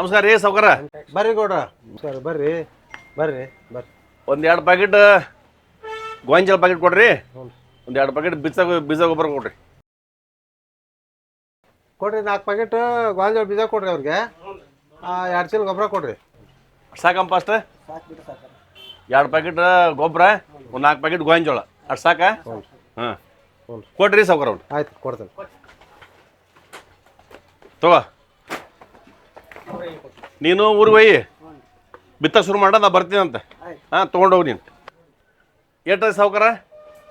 ನಮಸ್ಕಾರ ರೀ ಸೌಕರ ಬರ್ರಿ ಗೌಡ್ರ ಸರ್ ಬರ್ರಿ. ಬರ್ರಿ ಬರ್ರಿ. ಒಂದು ಎರಡು ಪ್ಯಾಕೆಟ್ ಗೋಂಜಾಳ ಪ್ಯಾಕೆಟ್ ಕೊಡ್ರಿ. ಒಂದೆರಡು ಒಂದು ಎರಡು ಪ್ಯಾಕೆಟ್ ಬೀಜ ಬೀಜ ಗೊಬ್ಬರ ಕೊಡ್ರಿ. ಕೊಡ್ರಿ ನಾಲ್ಕು ಪ್ಯಾಕೆಟ್ ಗೋಂಜಾಳ ಬೀಜ ಕೊಡ್ರಿ ಅವ್ರಿಗೆ. ಎರಡು ಚೀಲ ಗೊಬ್ಬರ ಕೊಡ್ರಿ. ಸಾಕಂಪ ಅಷ್ಟ? ಎರಡು ಪ್ಯಾಕೆಟ್ ಗೊಬ್ಬರ ಒಂದು ನಾಲ್ಕು ಪ್ಯಾಕೆಟ್ ಗೋಂಜಾಳ. ಅಷ್ಟು ಸಾಕ? ಹಾಂ. ಕೊಡ್ರಿ ಸೌಕರ್ ಅವ್ರು. ಆಯ್ತು ಕೊಡ್ತೇನೆ. ತಗೋ. ನೀನು ಊರು ಒಯ್ಯಿ ಬಿತ್ತ ಶುರು ಮಾಡ ನಾ ಬರ್ತೀನಂತ ಹಾಂ ತೊಗೊಂಡೋಗಿ ನೀನು. ಎಷ್ಟು ಸಾವ್ಕಾರ?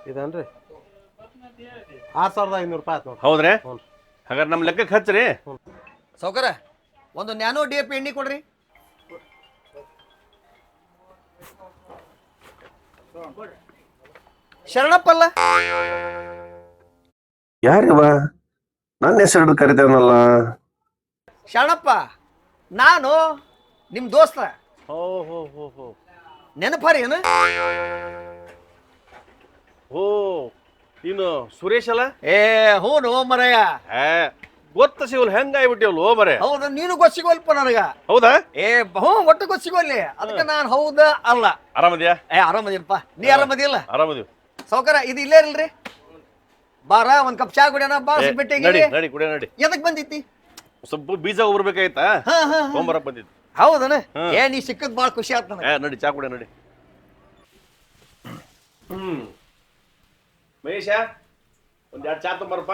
ಇದನ್ರಿ? ಆರು ಸಾವಿರದ ಐನೂರು ರೂಪಾಯಿ ಆಯ್ತು ಹೌದು ಹೌದ್ರಿ? ಹಾಗಾದ್ರೆ ನಮ್ಮ ಲೆಕ್ಕಕ್ಕೆ ಹಚ್ಚ್ರಿ ಸೌಕರ ಒಂದು ನ್ಯಾನೋ ಡಿ ಎ ಪಿ ಎಣ್ಣೆ ಕೊಡ್ರಿ. ಶರಣಪ್ಪಲ್ಲ. ಯಾರಿವ? ನನ್ನ ಹೆಸರು ಕರಿತೇನಲ್ಲ ಶರಣಪ್ಪ. ನಾನು ನಿಮ್ಮ ದೋಸ್ತ. ಹೋ ಹೋ ಹೋ ಹೋ. ನೆನಪಾರಿ ಏನು? ಓ ನೀನು ಸುರೇಶ್ ಅಲ್ಲ? ಏ ಹ್ಞೂ ನೋ ಮರಯ್ಯ. ಏ ಗೊತ್ತ ಹೆಂಗ ಆಗ್ಬಿಟ್ಟಿವಲ್ ಓ ಮರೆ ಹೌದು ನೀನು ಗೊತ್ತಿಗೋಲ್ಪ ನನಗ. ಹೌದಾ? ಏ ಹ್ಞೂ ಒಟ್ಟು ಗೊತ್ತಿಗೋಲ್ಲಿ ಅದಕ್ಕೆ ನಾನು ಹೌದ ಅಲ್ಲ. ಆರಾಮದ್ಯಾ? ಏ ಆರಾಮದೀನಪ್ಪ. ನೀ ಆರಾಮದಿಲ್ಲ ಆರಾಮದೀವಿ. ಸೌಕರ ಇದು ಇಲ್ಲೇ ಇಲ್ರಿ ಬಾರ ಒಂದ್ ಕಪ್ ಚಾ ಕುಡಿಯೋಣ ಬಾ ಬಿಟ್ಟಿ ಭೇಟಿಯಾಗಿ ನಡಿ ನಡಿ ಕುಡಿಯ ನಡಿ. ಎದಕ್ ಬಂದಿತ್ತಿ ಸ್ವಲ್ಪ ಬೀಜ ಉರ್ಬೇಕಾಯ್ತಾ ಹಾ ಹಾ ತೊಗೊಂಬರಕ್ ಬಂದಿದ್ದು. ಹೌದನ. ಏ ನೀ ಸಿಕ್ಕದ್ ಬಾಳ ಖುಷಿ ಆಗ್ತಾನೆ ನನಗೆ. ಏ ನಡಿ ಚಾ ಕುಡಿಯ ನಡಿ. ಹ್ಮ್. ಮಹೇಶ ಒಂದ್ ಎರಡು ಚಾ ತೊಂಬರಪ್ಪ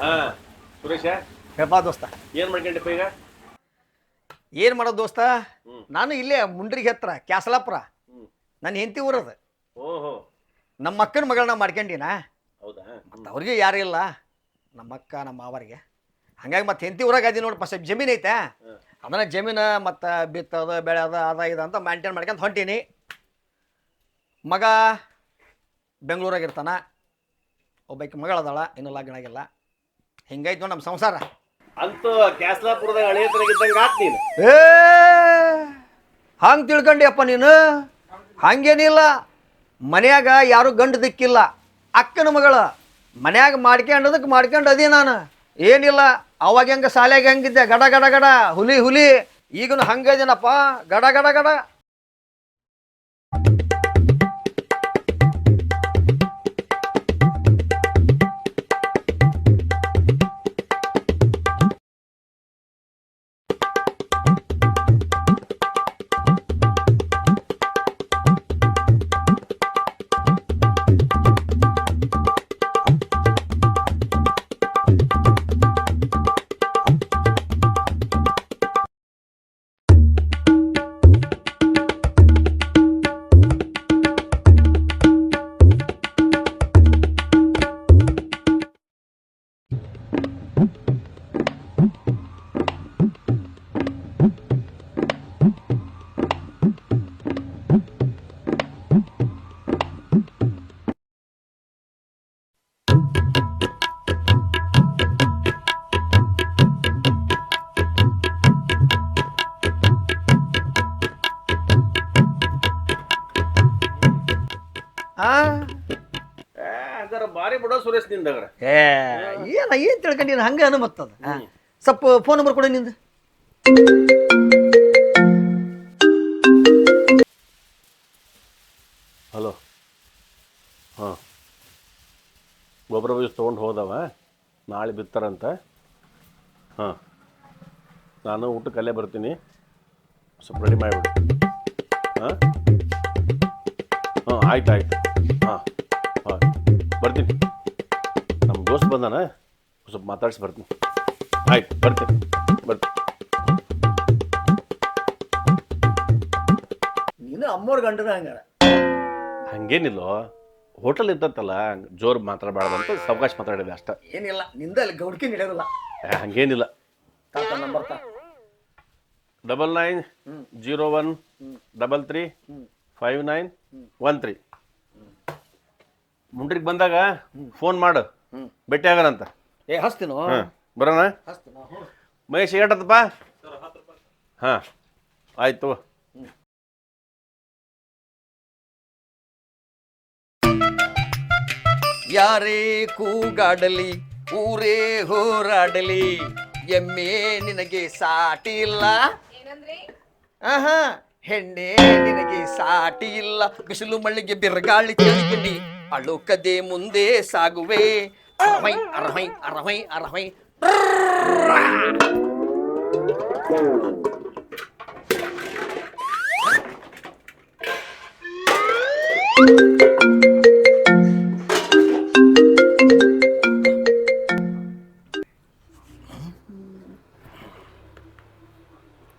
ಹಾ. ಸುರೇಶ? ಹೇಳ್ಬಾ ದೋಸ್ತ. ಏನ್ ಮಾಡ್ಕೊಂಡಿಪ್ಪ ಈಗ? ಏನು ಮಾಡೋದು ದೋಸ್ತ? ನಾನು ಇಲ್ಲೇ ಮುಂಡ್ರಿಗೆ ಹತ್ರ ಕ್ಯಾಸಲಾಪುರ. ನನ್ನ ಹೆಂಡತಿ ಊರದ. ಓಹೋ. ನಮ್ಮ ಅಕ್ಕನ ಮಗಳನ್ನ ಮಾಡ್ಕೊಂಡಿನಾ? ಹೌದಾ? ಮತ್ತು ಅವ್ರಿಗೆ ಯಾರು ಇಲ್ಲ. ನಮ್ಮ ಅಕ್ಕ ನಮ್ಮ ಮಾವರಿಗೆ. ಹಂಗಾಗಿ ಮತ್ತೆ ಹೆಂಡತಿ ಊರಾಗ ಅದಿ ನೋಡಿ ಪಸ್ಟ್ ಜಮೀನು ಐತೆ. ಅದನ್ನ ಜಮೀನು ಮತ್ತು ಬಿತ್ತದ ಬೆಳೆದ ಅದ ಇದು ಅಂತ ಮೇಂಟೈನ್ ಮಾಡ್ಕೊಂತ ಹೊಂಟೀನಿ. ಮಗ ಬೆಂಗಳೂರಾಗಿರ್ತಾನ ಒಬ್ಬಾಕಿ ಮಗಳದಾಳ ಇನ್ನೂ ಲಗ್ನ ಆಗಿಲ್ಲ. ಹಿಂಗಾಯ್ತು ನಮ್ಮ ಸಂಸಾರ. ಅಂತೂ ಕ್ಯಾಸ್ಲಾಪುರದಾಗ ಹಳೆ ನೀನು. ಏ, ಹಂಗೆ ತಿಳ್ಕೊಂಡಿಯಪ್ಪ ನೀನು. ಹಂಗೇನಿಲ್ಲ. ಮನ್ಯಾಗ ಯಾರು ಗಂಡು ದಿಕ್ಕಿಲ್ಲ. ಅಕ್ಕನ ಮಗಳ. ಮನ್ಯಾಗ ಮಾಡ್ಕೊಂಡದಕ್ಕೆ ಮಾಡ್ಕೊಂಡು ಅದೇ ನಾನು. ಏನಿಲ್ಲ. ಅವಾಗ ಹೆಂಗೆ ಶಾಲೆಗೆ ಹೆಂಗಿದ್ದೆ. ಗಡ ಗಡ ಗಡ. ಹುಲಿ ಹುಲಿ. ಈಗನು ಹಂಗದೇನಪ್ಪ. ಗಡ ಗಡ ಗಡ. ನಿಂದಗ್ರ ಏ ಏನ ಏನು ತಿಳ್ಕೊಂಡಿನ ಹಂಗೆ ಅನುಮತ್ತದ ಸ್ವಲ್ಪ ಫೋನ್ ನಂಬರ್ ಕೊಡು ನಿಂದು. ಹಲೋ. ಹಾಂ. ಗೊಬ್ಬರ ಬೀಜ ತೊಗೊಂಡು ಹೋದವ. ನಾಳೆ ಬಿತ್ತಾರಂತ. ಹಾಂ. ನಾನು ಊಟಕ್ಕೆ ಅಲ್ಲೇ ಬರ್ತೀನಿ. ಸ್ವಲ್ಪ ರೆಡಿ ಮಾಡಿಬಿಡು. ಹಾಂ? ಹಾಂ ಆಯ್ತು ಆಯ್ತು. ಹಾಂ ಹಾಂ. ಬರ್ತೀನಿ. ದೋಸ್ತ್ ಬಂದಾನ? ಸ್ವಲ್ಪ ಮಾತಾಡ್ಸಿ ಬರ್ತೀನಿ. ಆಯ್ತು ಬರ್ತೀನಿ ಬರ್ತೀನಿ ನೀನು ಅಮ್ಮೋರ್ ಗಂಡನ ಹಂಗಾರ. ಹಂಗೇನಿಲ್ಲೋ ಹೋಟೆಲ್ ಇದ್ದತ್ತಲ್ಲ ಜೋರು ಮಾತಾಡಬಾರ್ದು ಅಂತ ಸಾವಕಾಶ ಮಾತಾಡಿದೆ ಅಷ್ಟ. ಏನಿಲ್ಲ ನಿಂದ ಅಲ್ಲಿ ಗೌಡ್ಕಿ ನಡೆಯೋದಿಲ್ಲ. ಏ, ಹಂಗೇನಿಲ್ಲ. ತಾತ ನಂಬರ್ ತಾ double nine zero one double three five nine one three. ಮುಂಡ್ರಿಗೆ ಬಂದಾಗ ಫೋನ್ ಮಾಡು. ಭೇಟಿ ಆಗೋಣಂತ ಏ ಹಸ್ತೀನೋ ಹಾಂ ಬರೋಣ? ಹಸ್ತೀನೋ ಮಹೇಶ್ ಏಟತ್ತಪ್ಪ ಹಾಂ ಆಯ್ತು ಯಾರೇ ಕೂಗಾಡಲಿ ಊರೇ ಹೋರಾಡಲಿ ಎಮ್ಮೆ ನಿನಗೆ ಸಾಟಿ ಇಲ್ಲ ಆಹಾ ಹೆಣ್ಣೆ ನಿನಗೆ ಸಾಟಿ ಇಲ್ಲ ಬಿಸಿಲು ಮಳ್ಳಿಗೆ ಬಿರುಗಾಳಿ ಕೇಳಿಕೊಂಡು ಅಳುಕದೆ ಮುಂದೆ ಸಾಗುವೆ. ಅರಹೈ ಅರಹೈ ಅರಹೈ arahoy.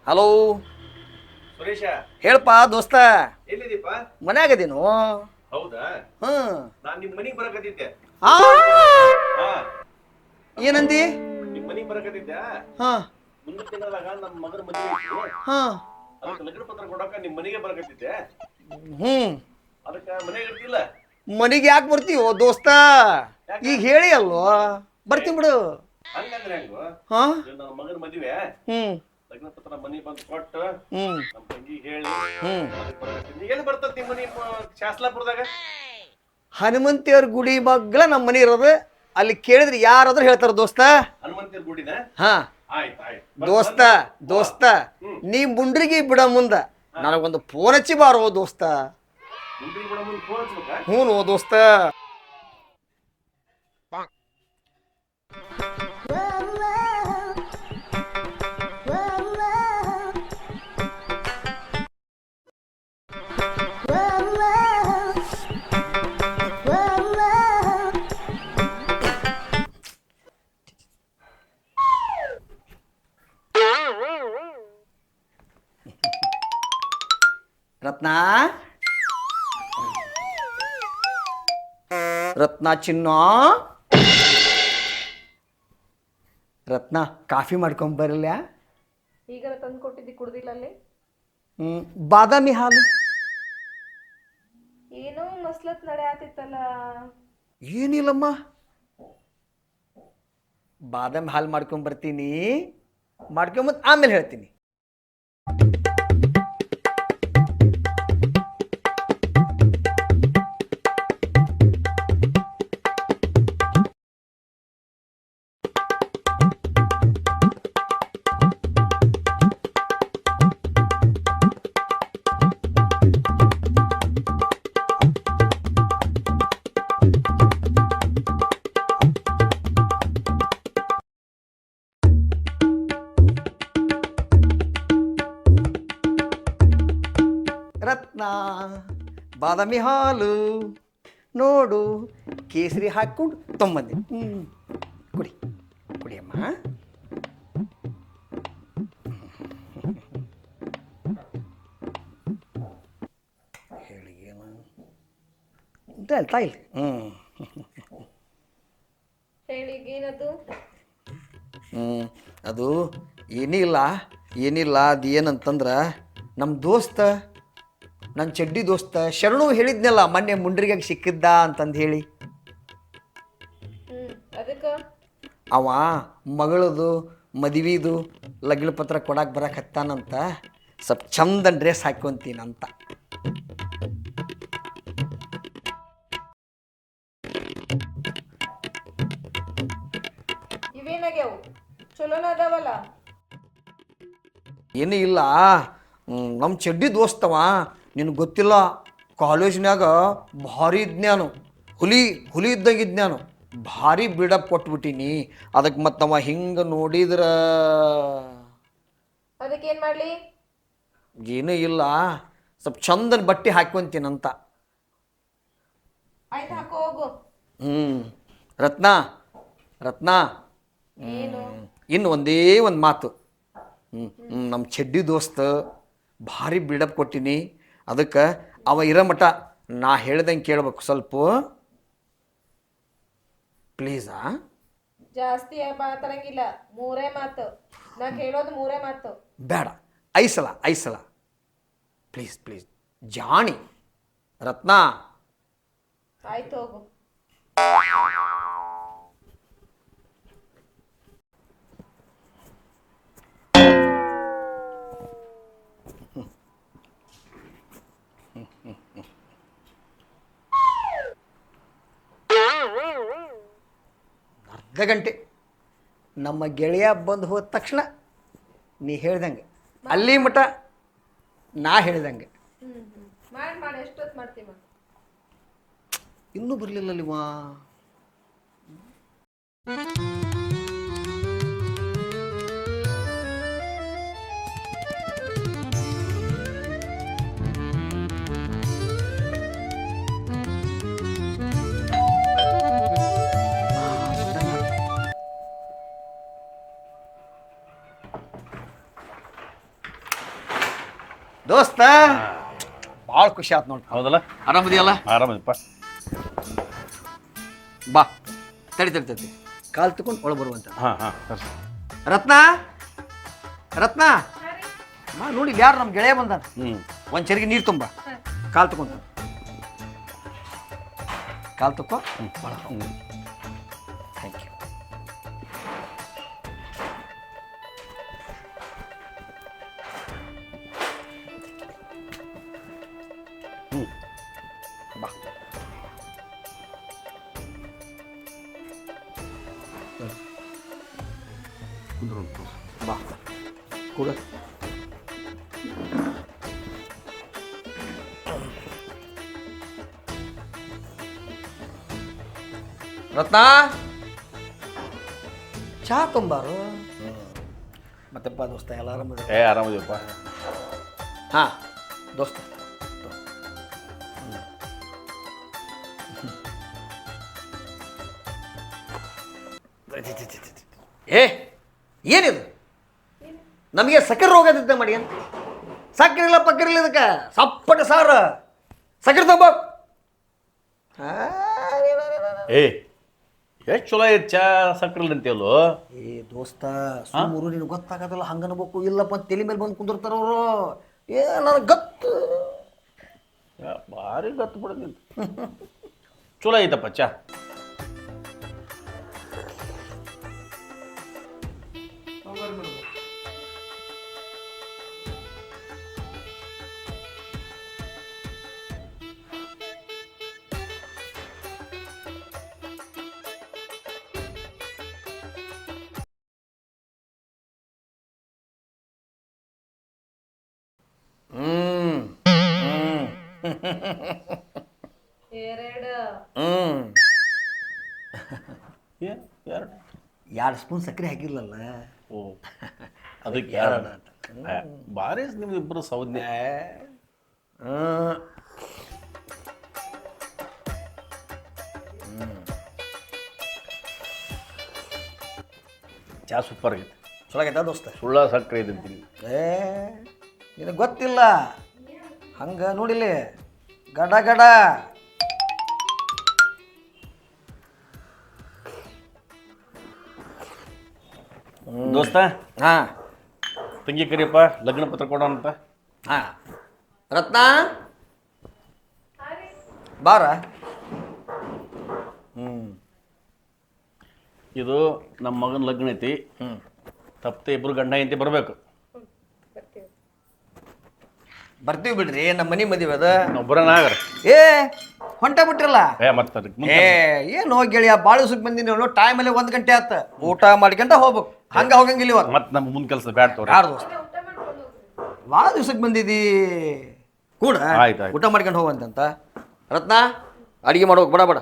ಹಲೋ. ಸುರೇಶ. ಹೇಳಪ್ಪ ದೋಸ್ತ. ಎಲ್ಲಿದೀಪ ಮನ್ಯಾಗದೇನು ಹೌದಾ? ಹ್ಮ್. ನಾನ್ ನಿಮ್ ಮನೆಗೆ ಬರಕತ್ತಿದ್ದೆ ಆ. ಹಾ. ಏನಂದಿ? ನಿಮ್ ಮನಿಗ್ ಬರಕತ್ತಿದ್ದೆ ಹಾ. ಮುಂದಿನ ತಿಂಗಳದಾಗ ನಮ್ಮ ಮಗನ ಮದುವೆ ಹಾ. ಅದಕ್ಕೆ ಲಗ್ನ ಪತ್ರ ಕೊಡಕ ನಿಮ್ ಮನೆಗೆ ಬರಕತ್ತಿದ್ದೆ. ಹ್ಮ್ ಅದಕ್ಕೆ ಮನೆಗೆ ಇರ್ತಿಲ್ಲ. ಮನೆಗೆ ಯಾಕೆ ಬರ್ತೀವೋ ದೋಸ್ತ? ಈಗ ಹೇಳಿ ಅಲ್ವೋ? ಬರ್ತೀನಿ ಬಿಡು. ಹಂಗಂದ್ರೆ ಹೆಂಗು? ಹಾ. ನನ್ನ ಮಗನ ಮದುವೆ. ಹ್ಮ್ ಲಗ್ನ ಪತ್ರ ಮನಿ ಬಂದು ಕೊಟ್ಟು ಹ್ಮ್ ನಮ್ಮ ತಂಗಿ ಹೇಳಿ ಹ್ಮ್ ಎಲ್ಲಿ ಬರ್ತದ ನಿಮ್ಮ ಮನಿ ಶಾಸ್ಲಾಪುರದಾಗ? ಹನುಮಂತಿಯವ್ರ ಗುಡಿ ಮಗ್ಲ ನಮ್ಮ ಮನೆ ಇರೋದು. ಅಲ್ಲಿ ಕೇಳಿದ್ರೆ ಯಾರಾದ್ರೂ ಹೇಳ್ತಾರ ದೋಸ್ತ? ಹನುಮಂತರ ಗುಡಿನ? ಹಾ. ದೋಸ್ತ ದೋಸ್ತ ನೀ ಮುಂಡ್ರಿಗೆ ಬಿಡ ಮುಂದ. ನನಗೊಂದು ಫೋನ್ ಹಚ್ಚಿ ಬಾರೋ ದೋಸ್ತ. ಹ್ಞೂ ದೋಸ್ತ. ರತ್ನ. ರತ್ನ ಚಿನ್ನ. ರತ್ನ ಕಾಫಿ ಮಾಡ್ಕೊಂಡ್ ಬರಲ್ಲ ಈಗ ತಂದು ಕೊಟ್ಟಿದ್ದಿ ಕುಡ್ದಿಲ್ಲ ಅಲ್ಲಿ? ಹ್ಮ್ ಬಾದಾಮಿ ಹಾಲು. ಏನೋ ಮಸ್ಲತ್ ನಡೆ ಆತಿತ್ತಲ್ಲ ಏನಿಲ್ಲಮ್ಮ. ಬಾದಾಮಿ ಹಾಲು ಮಾಡ್ಕೊಂಡ್ ಬರ್ತೀನಿ. ಮಾಡ್ಕೊಂಬಂದು ಆಮೇಲೆ ಹೇಳ್ತೀನಿ. ರತ್ನ ಬಾದಾಮಿ ಹಾಲು. ನೋಡು ಕೇಸರಿ ಹಾಕ್ಕೊಂಡು ತೊಂಬಂದೆ. ಹ್ಞೂ ಕುಡಿ ಕುಡಿಯಮ್ಮ ಹ್ಞೂ ಹ್ಞೂ ಅದು ಏನಿಲ್ಲ ಏನಿಲ್ಲ ಅದು ಏನಂತಂದ್ರೆ ನಮ್ಮ ದೋಸ್ತ ನನ್ನ ಚಡ್ಡಿ ದೋಸ್ತ ಶರಣು ಹೇಳಿದ್ನಲ್ಲ ಮೊನ್ನೆ ಮುಂಡ್ರಿಗೆ ಸಿಕ್ಕಿದ್ದ ಅಂತಂದು ಹೇಳಿ. ಅವ ಮಗಳದು ಮದುವೆದು ಲಗ್ನ ಪತ್ರ ಕೊಡಕ್ಕೆ ಬರಕ್ಕೆ ಹತ್ತಾನಂತ ಸ್ವಲ್ಪ ಚಂದ ಡ್ರೆಸ್ ಹಾಕ್ಕೊಂತೀನಂತ ಇವೇನಾಗ್ಯಾವು? ಚಲೋನ ಅದಾವಲ್ಲ? ಏನೂ ಇಲ್ಲ. ನಮ್ಮ ಚಡ್ಡಿ ದೋಸ್ತವ ನಿನಗೆ ಗೊತ್ತಿಲ್ಲ ಕಾಲೇಜ್ನಾಗ ಭಾರಿ ಜ್ಞಾನ ಹುಲಿ ಹುಲಿ ಇದ್ದಂಗೆ ಜ್ಞಾನ ಭಾರಿ ಬಿಡಪ್ ಕೊಟ್ಬಿಟ್ಟಿನಿ ಅದಕ್ಕೆ ಮತ್ತವ ಹಿಂಗೆ ನೋಡಿದ್ರ. ಅದಕ್ಕೆ ಏನು ಮಾಡ್ಲಿ? ಏನೂ ಇಲ್ಲ. ಸ್ವಲ್ಪ ಚಂದನ ಬಟ್ಟೆ ಹಾಕ್ಕೊಂತೀನಂತ. ಆಯ್ತು ಹಾಕೋ ಹೋಗು. ಹ್ಞೂ ರತ್ನ ರತ್ನ. ಇನ್ನು ಒಂದೇ ಒಂದು ಮಾತು. ಹ್ಞೂ ನಮ್ಮ ಚೆಡ್ಡಿ ದೋಸ್ತ ಭಾರಿ ಬಿಡಪ್ ಕೊಟ್ಟಿನಿ. ಅದಕ್ಕೆ ಅವ ಇರೋ ಮಠ ನಾ ಹೇಳ್ದಂಗೆ ಕೇಳ್ಬೇಕು ಸ್ವಲ್ಪ. ಪ್ಲೀಸಾ ಜಾಸ್ತಿ ಮಾತಾಡಂಗಿಲ್ಲ ಮೂರೇ ಮಾತು. ನಾ ಕೇಳೋದು ಮೂರೇ ಮಾತು. ಬೇಡ ಐಸಲ ಐಸಲ. ಪ್ಲೀಸ್ ಪ್ಲೀಸ್ ಜಾಣಿ ರತ್ನ. ಆಯ್ತು ಹೋಗು. ಅರ್ಧ ಗಂಟೆ. ನಮ್ಮ ಗೆಳೆಯ ಬಂದು ಹೋದ ತಕ್ಷಣ ನೀ ಹೇಳ್ದಂಗೆ. ಅಲ್ಲಿ ಮಟ ನಾ ಹೇಳ್ದಂಗೆ. ಇನ್ನೂ ಮಾಡಿ ಮಾಡಿ ಎಷ್ಟೊತ್ತು ಮಾಡ್ತೀವಿ ಇನ್ನೂ ಬರಲಿಲ್ಲ ದೋಸ್ತ. ಭಾಳ ಖುಷಿ ಆತ್ ನೋಡಿ. ಹೌದಲ್ಲ? ಆರಾಮದಿಯಲ್ಲ ಆರಾಮದಪ್ಪ ಬಾ ತಡಿ ತಡಿ ತಡಿ. ಕಾಲು ತಗೊಂಡು ಒಳ ಬರುವಂತ ಹಾಂ ಹಾಂ ಸರಿ. ರತ್ನ? ರತ್ನ? ಮಾ ನೋಡಿ ಯಾರು ನಮ್ಮ ಗೆಳೆಯ ಬಂದ ಹ್ಞೂ ಒಂದು ಚರಿಗೆ ನೀರು ತುಂಬ ಕಾಲು ತಗೊಂತ ಕಾಲು ತಕೋ. ಹ್ಞೂ ಕುಂದ್ರು ಬಾ ಕೂಡ ರತ್ನ ಚಾ ತುಂಬಾರು ಮತ್ತೆಪ್ಪ ದೋಸ್ತ ಎಲ್ಲ ಆರಾಮದ ಏ ಆರಾಮದಿಪ್ಪ ಹಾಂ ದೋಸ್ತ ಏ ಏನಿದು? ನಮಗೆ ಸಕ್ಕರೆ ರೋಗ ಇದ್ದ ಮಾಡಿ ಅಂತ. ಸಕ್ಕರೆ ಇಲ್ಲ ಪಕ್ಕರೆ ಇಲ್ಲ ಇದಕ್ಕೆ. ಸಪ್ಪಟ ಸಾರ. ಸಕ್ಕರೆ ತಗೋ ಏ ಎಷ್ಟು ಚಲೋ ಐತೆ ಚಾ ಸಕ್ರೆ ಅಂತೀವಲ್ಲ ಏ ದೋಸ್ತ ಸುಮ್ಮರು ನಿನಗೆ ಗೊತ್ತಾಗೋದಿಲ್ಲ ಹಂಗೆ ಅನ್ಬೇಕು ಇಲ್ಲಪ್ಪ ಅಂತ ತಲೆ ಮೇಲೆ ಬಂದು ಕುಂದಿರ್ತಾರ ಅವರು. ಏ ನನಗೆ ಗತ್ತು. ಭಾರಿ ಗತ್ತು ಬಿಡೋದು ಚಲೋ ಐತಪ್ಪ ಚಾ. ಎರಡು. ಸ್ಪೂನ್ ಸಕ್ಕರೆ ಹಾಕಿರ್ಲಲ್ಲ. ಓ ಅದಕ್ಕೆ ಏ, ಭಾರಿ ನಿಮ್ದು ಇಬ್ಬರು ಸೌಜ್ಞೆ ಹ್ಮ್. ಚಾ ಸೂಪರ್ ಆಗೈತೆ. ಚಲೋ ಆಗೈತಾ ದೋಸ್ತ? ಸುಳ್ಳ ಸಕ್ಕರೆ ಇದ್ದಂತೀನಿ ಏ ನಿನಗೆ ಗೊತ್ತಿಲ್ಲ. ಹಂಗ ನೋಡಿಲಿ ಗಡ ಗಡ. ದೋಸ್ತ ಹಾಂ. ತಂಗಿ ಕರಿಯಪ್ಪ ಲಗ್ನ ಪತ್ರ ಕೊಡೋಣಂತ ಹಾಂ. ರತ್ನ? ಬಾರ. ಹ್ಞೂ ಇದು ನಮ್ಮ ಮಗನ ಲಗ್ನ ಐತಿ. ಹ್ಞೂ ತಪ್ಪದೆ ಇಬ್ರು ಗಂಡ ಹೆಂಡತಿ ಬರಬೇಕು ಬರ್ತೀವಿ ಬರ್ತೀವಿ ಬಿಡ್ರಿ ನಮ್ಮ ಮನೆ ಮದುವೆ ಅದ. ಏ ಹೊಂಟ ಬಿಟ್ರಲ್ಲ? ಏ ಮತ್ತೆ ಅದಕ್ಕೆ ಏ ಏನು ಹೋಗಿ ಗೆಳೆಯ ಭಾಳ ಸುಖ ಬಂದಿನಿ ಟೈಮ್ ಅಲ್ಲಿ ಒಂದ್ ಗಂಟೆ ಆತ. ಊಟ ಮಾಡ್ಕೊಂಡ ಹೋಗ್ಬೇಕು. ಹಂಗ ಹೋಗಂಗಿಲ್ಲ ಇವತ್ತು. ಮತ್ತೆ ನಮ್ಮ ಮುಂದೆ ಕೆಲಸ ಬ್ಯಾಡ ತೋರಿ. ಯಾರು ದೋಸ್ತ? ಭಾಳ ದಿವ್ಸಕ್ಕೆ ಬಂದಿದ್ದೀ ಕೂಡ? ಆಯ್ತ್ ಆಯ್ತ್. ಊಟ ಮಾಡ್ಕೊಂಡು ಹೋಗಂತಂತ ರತ್ನ ಅಡಿಗೆ ಮಾಡೋಕ್ ಬಡ ಬಡ.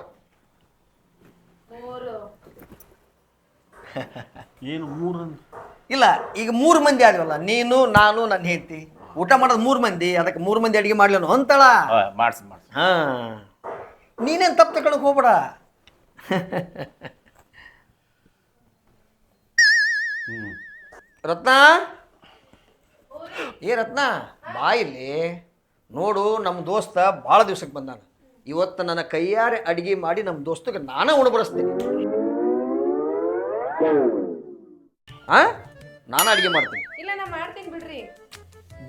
ಏನು ಮೂರು ಇಲ್ಲ ಈಗ ಮೂರು ಮಂದಿ ಆದ್ವಲ್ಲ ನೀನು ನಾನು ನನ್ನ ಹೆಂಡತಿ. ಊಟ ಮಾಡೋದು ಮೂರು ಮಂದಿ ಅದಕ್ಕೆ ಮೂರು ಮಂದಿ ಅಡಿಗೆ ಮಾಡ್ಲೇನು ಅಂತಳ ಮಾಡಿಸಿ ಮಾಡ್ಸ. ಹಾ. ನೀನೇನು ತಪ್ಪು ತಗೊಳಕ್ ಹೋಗ್ಬೇಡ. ರತ್ನ? ಏ ರತ್ನ ಬಾ ಇಲ್ಲಿ ನೋಡು ನಮ್ಮ ದೋಸ್ತ ಭಾಳ ದಿವ್ಸಕ್ಕೆ ಬಂದಾನ. ಇವತ್ತು ನನ್ನ ಕೈಯಾರೆ ಅಡಿಗೆ ಮಾಡಿ ನಮ್ಮ ದೋಸ್ತಗೆ ನಾನೇ ಉಣಬಡಿಸ್ತೀನಿ ಆ? ನಾನು ಅಡಿಗೆ ಮಾಡ್ತೀನಿ. ಇಲ್ಲ ನಾ ಮಾಡ್ತೀನಿ ಬಿಡ್ರಿ.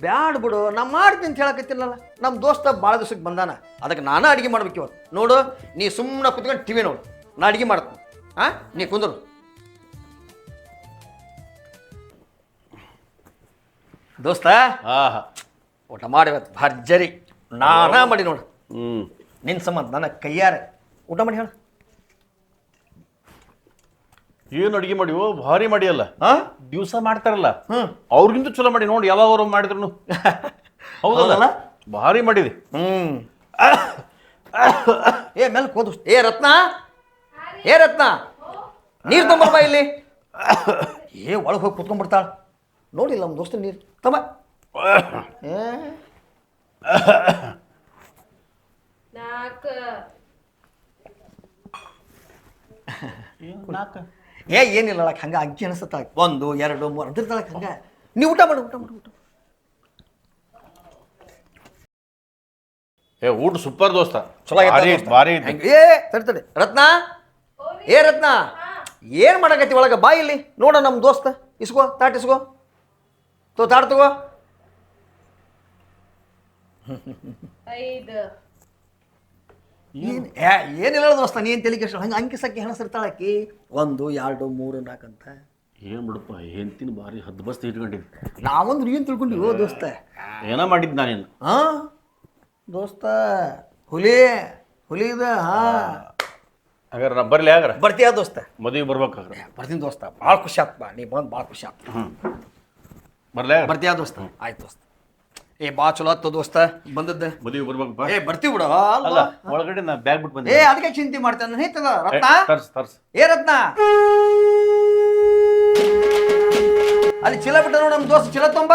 ಬ್ಯಾಡ್ ಬಿಡು ನಾ ಮಾಡ್ತೀನಿ ಅಂತ ಹೇಳಕತ್ತಿಲ್ಲಲ್ಲ ನಮ್ಮ ದೋಸ್ತ ಭಾಳ ದಿವ್ಸಕ್ಕೆ ಬಂದಾನ. ಅದಕ್ಕೆ ನಾನು ಅಡುಗೆ ಮಾಡ್ಬೇಕು ಇವತ್ತು. ನೋಡು ನೀ ಸುಮ್ಮನೆ ಕುತ್ಕೊಂಡು ಟಿವಿ ನೋಡು. ನಾ ಅಡುಗೆ ಮಾಡ್ತೀನಿ. ಹಾಂ ನೀ ಕುಂದರು. ದೋಸ್ತ ಆಹಾ ಊಟ ಮಾಡಿ ಇವತ್ತು ಭರ್ಜರಿ. ನಾನಾ ಮಾಡಿ ನೋಡು. ಹ್ಞೂ ನಿನ್ನ ಸಂಬಂಧ ನನ್ನ ಕೈಯಾರೆ. ಊಟ ಮಾಡಿ ಹೇಳು. ಏನು ಅಡಿಗೆ ಮಾಡಿವೋ ಭಾರಿ ಮಾಡಿಯಲ್ಲ. ಹಾ ದಿವಸ ಮಾಡ್ತಾರಲ್ಲ. ಹ್ಮ್. ಅವ್ರಿಗಿಂತ ಚಲೋ ಮಾಡಿ ನೋಡಿ ಯಾವಾಗ ಅವ್ರು ಮಾಡಿದ್ರು ಹೌದಲ್ಲ? ಭಾರಿ ಮಾಡಿದೆ. ಹ್ಮ್. ಏ ಮೇಲೆ ಕೂತು ಏ ರತ್ನ? ಏ ರತ್ನ? ನೀರು ತೊಂಬರ್ಬಾ ಇಲ್ಲಿ. ಏ ಒಳಗೆ ಹೋಗಿ ಕುತ್ಕೊಂಡ್ಬಿಡ್ತಾಳ. ನೋಡಿಲ್ಲ ನಮ್ಮ ದೋಸ್ತ ನೀರು. ತಮ್ಮ ಏ. ನಾಲ್ಕ ಏ ಏನಿಲ್ಲ ಅಳಕ್ ಹಂಗ ಅಜ್ಜಿ ಅನಿಸುತ್ತ. ಒಂದು ಎರಡು ಮೂರು ಅದ್ರದಳಕ್ ಹಂಗ. ನೀವು ಊಟ ಮಾಡು ಊಟ ಮಾಡು ಊಟ ಏ ಊಟ ಸೂಪರ್ ದೋಸ್ತ. ಚಲೋ ಆಗೈತಾ ಭಾರಿ ದೋಸ್ತ? ಭಾರಿ ಐತಿ. ಹೆಂಗ್- ಏ ತಡಿ ತಡಿ. ರತ್ನ? ಏ ರತ್ನ? ಏನು ಮಾಡಕತ್ತಿ ಒಳಗ? ಬಾ ಇಲ್ಲಿ. ನೋಡ ನಮ್ಮ ದೋಸ್ತ. ಇಸ್ಕೋ ತಾಟ್ ಇಸ್ಕೋ. ತೋ ತಾಟ್ ತಗೋ. ಐದು. ಏನ್? ಏನಿಲ್ಲ ದೋಸ್ತ ನೀನ್ ತಲೆ ಅಂಕಿ ಹಂಗೆ ಅಂಕಿಸಕ್ಕೆ ಹೆಣಸಿರ್ತಾಳ ಆಕಿ. ಒಂದು ಎರಡು ಮೂರು ನಾಲ್ಕು ಅಂತ ಏನ್ ಬಿಡಪ್ಪ ಹೆಂತಿನ ಭಾರಿ ಹದ್ದು ಬಸ್ತ್ ಇಟ್ಕೊಂಡಿದ್ದೆ. ನಾವೊಂದು ಏನು ತಿಳ್ಕೊಂಡಿವೋ ದೋಸ್ತ. ಏನ ಮಾಡಿದ್ ನಾನೇನು? ಹಾಂ ದೋಸ್ತ ಹುಲಿ ಹುಲಿ ಇದ ಹಾ. ಹಾಗಾದ್ರೆ ನಾ ಬರಲಿ ಹಾಗಾರೆ ಬರ್ತೀಯ ದೋಸ್ತ? ಮದುವೆ ಬರ್ಬೇಕಾಗ್ರ ಬರ್ತೀನಿ ದೋಸ್ತ ಭಾಳ ಖುಷಿ ಬಾ ನೀ ಬಂದು ಭಾಳ ಖುಷಿ ಆತ್. ಬರ್ಲೇ ಬರ್ತೀಯ ದೋಸ್ತ? ಆಯ್ತು ದೋಸ್ತ. ಏ ಬಾ ಚಲೋ ಆತ್ತು ದೋಸ್ತ. ಬಂದದ್ದ? ಮದುವೆ ಬರ್ಬೇಕಪ್ಪ. ಏ ಬರ್ತೀವಿ ಬಿಡ. ಅಲ್ಲ ಒಳಗಡೆ ನಾ ಬ್ಯಾಗ್ ಬಿಟ್ಟು ಬಂದೆ. ಏ ಅದಕ್ಕೆ ಚಿಂತೆ ಮಾಡ್ತೇನೆ ಹೇಳ್ತದ ರತ್ನ. ತರ್ಸ್ ತರ್ಸ್. ಏ ರತ್ನ. ಅಲ್ಲಿ ಚೀಲ ಬಿಟ್ಟ ನೋಡು ನಮ್ಮ ದೋಸ್ತ. ಚೀಲ ತುಂಬ.